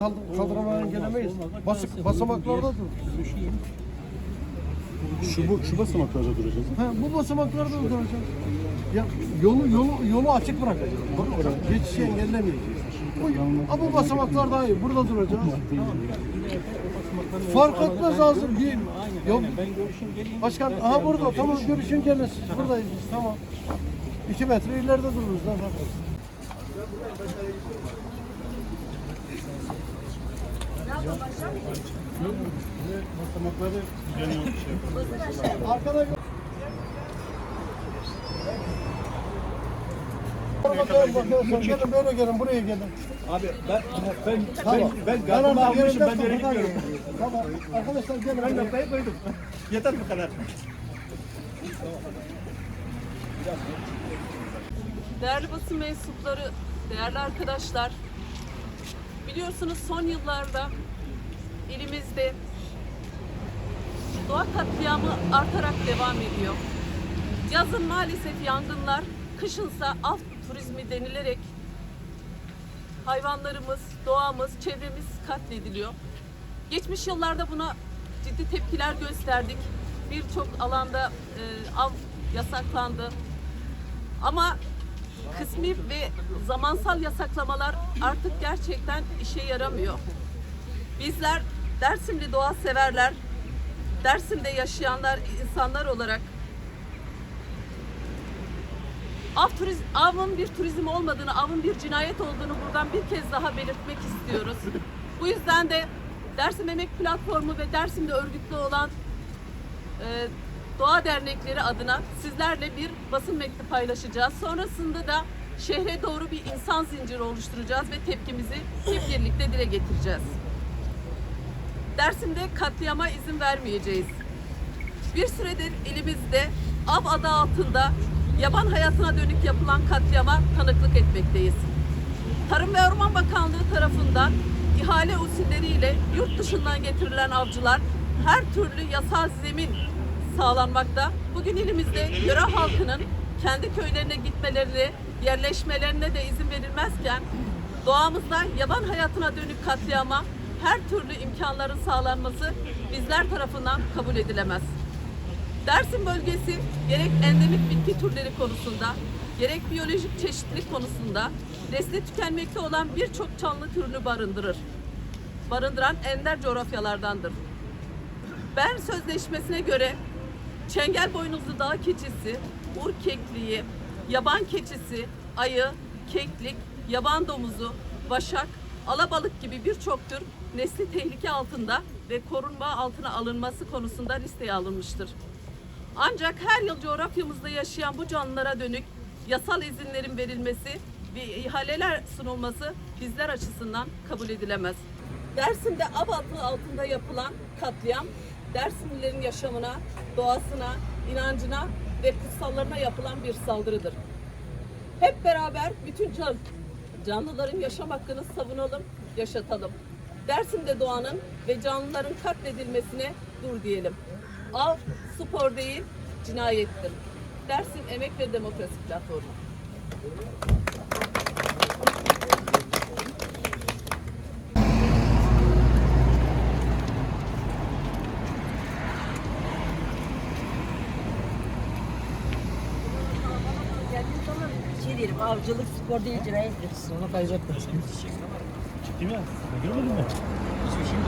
Kaldır, kaldıramadan gelemeyiz. Basık, basamaklarda dur. Şu, bu, şu basamaklarda duracağız. Ha, bu basamaklarda duracağız. Ya yolu yolu yolu açık bırakacağız. Geçişi engellemeyeceğiz. Bu, bu basamaklar daha iyi. Burada duracağız. Fark etmez lazım. Bir, yok. Başkan, aha burada. Tamam görüşün gelin. Siz buradayız biz. Tamam. İki metre ileride dururuz. Lan. Basamakları yanıyor. Şey. Arkada Bakın, gelin böyle gelin buraya gelin. Abi ben ben Tamam. ben ben orada almışım ben yere gelin. Tamam. Arkadaşlar gelin. Ben noktayı koydum. Yeter bu kadar. Değerli basın mensupları, değerli arkadaşlar, biliyorsunuz son yıllarda ilimizde doğa katliamı artarak devam ediyor. Yazın maalesef yangınlar, kışınsa av turizmi denilerek hayvanlarımız, doğamız, çevremiz katlediliyor. Geçmiş yıllarda buna ciddi tepkiler gösterdik. Birçok alanda e, av yasaklandı. Ama kısmi ve zamansal yasaklamalar artık gerçekten işe yaramıyor. Bizler Dersimli doğa severler, Dersim'de yaşayanlar, insanlar olarak av turiz, avın bir turizm olmadığını, avın bir cinayet olduğunu buradan bir kez daha belirtmek istiyoruz. Bu yüzden de Dersim Emek Platformu ve Dersim'de örgütlü olan e, Doğa Dernekleri adına sizlerle bir basın mektubu paylaşacağız. Sonrasında da şehre doğru bir insan zinciri oluşturacağız ve tepkimizi hep birlikte dile getireceğiz. Dersim'de katliama izin vermeyeceğiz. Bir süredir elimizde av adı altında yaban hayatına dönük yapılan katliama tanıklık etmekteyiz. Tarım ve Orman Bakanlığı tarafından ihale usulleriyle yurt dışından getirilen avcılar her türlü yasal zemin sağlanmakta. Bugün elimizde yöre halkının kendi köylerine gitmelerine, yerleşmelerine de izin verilmezken doğamızda yaban hayatına dönük katliama her türlü imkanların sağlanması bizler tarafından kabul edilemez. Dersim bölgesi gerek endemik bitki türleri konusunda, gerek biyolojik çeşitlilik konusunda nesli tükenmekte olan birçok canlı türünü barındırır. Barındıran ender coğrafyalardandır. Bern Sözleşmesi'ne göre çengel boynuzlu dağ keçisi, ur kekliği, yaban keçisi, ayı, keklik, yaban domuzu, vaşak, alabalık gibi birçok tür nesli tehlike altında ve korunma altına alınması konusunda listeye alınmıştır. Ancak her yıl coğrafyamızda yaşayan bu canlılara dönük yasal izinlerin verilmesi ve ihaleler sunulması bizler açısından kabul edilemez. Dersim'de av altında yapılan katliam, Dersimlilerin yaşamına, doğasına, inancına ve kutsallarına yapılan bir saldırıdır. Hep beraber bütün can, canlıların yaşam hakkını savunalım, yaşatalım. Dersim'de doğanın ve canlıların katledilmesine dur diyelim. Av spor değil, cinayettir. Dersim Emek ve Demokrasi Platformu. şey değilim. Avcılık spor değil cinayettir. Sana kayacaktım sen. Şey Ciddi mi? Görmedin mi? Şimdi şimdi.